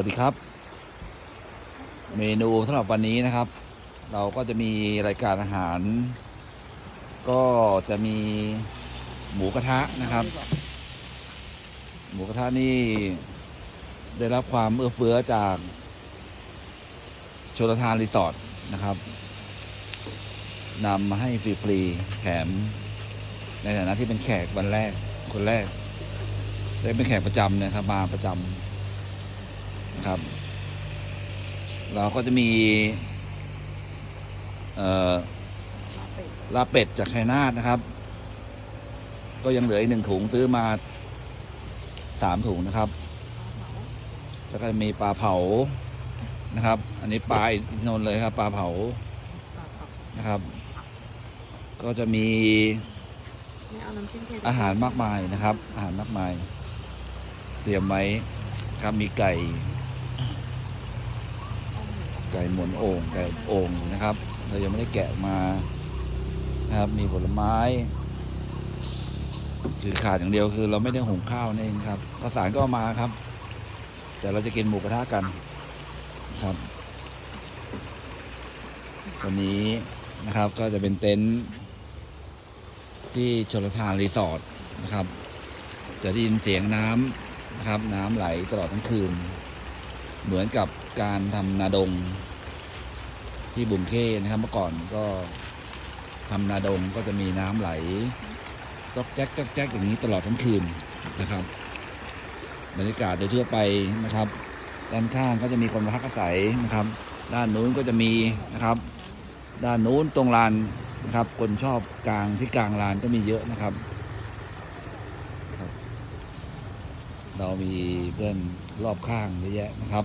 วัสดีครับ เมนูสำหรับวันนี้นะครับ เราก็จะมีรายการอาหาร ก็จะมีหมูกระทะนะครับ หมูกระทะนี่ได้รับความเอื้อเฟื้อจากชลทานรีสอร์ทนะครับนำมาให้ฟรีๆแถม ในฐานะที่เป็นแขกวันแรกคนแรก ได้เป็นแขกประจำนะครับมาประจำ ครับ เราก็จะมีลาเป็ดจากชัยนาทนะครับ ก็ยังเหลืออีกหนึ่งถุงซื้อมาสามถุงนะครับ แล้วก็จะมีปลาเผานะครับ อันนี้ปลาอินทนนท์เลยครับ ปลาเผานะครับ ก็จะมีอาหารมากมายนะครับ อาหารมากมาย เตรียมไว้ครับมีไก่ ไก่หมุนโอ่งไก่โอ่งนะครับ เรายังไม่ได้แกะมานะครับ มีผลไม้คือขาดอย่างเดียวคือ เราไม่ได้หุงข้าวนั่นเองครับข้าวสารก็มาครับ แต่เราจะกินหมูกระทะกันครับวันนี้นะครับก็จะเป็นเต็นท์ที่ชลทานรีสอร์ทนะครับ จะได้ยินเสียงน้ำนะครับ น้ำไหลตลอดทั้งคืน เหมือนกับการทำนาดงที่บุงเค้นะครับ เมื่อก่อนก็ทำนาดงก็จะมีน้ำไหลจอกแจ๊กจอกแจ๊กอย่างนี้ตลอดทั้งคืนนะครับ บรรยากาศโดยทั่วไปนะครับ ด้านข้างก็จะมีคนมาพักอาศัยนะครับ ด้านนู้นก็จะมีนะครับ ด้านนู้นตรงลานนะครับ คนชอบกลางที่กลางลานก็มีเยอะนะครับ เรามีเพื่อนรอบข้างเยอะแยะนะครับ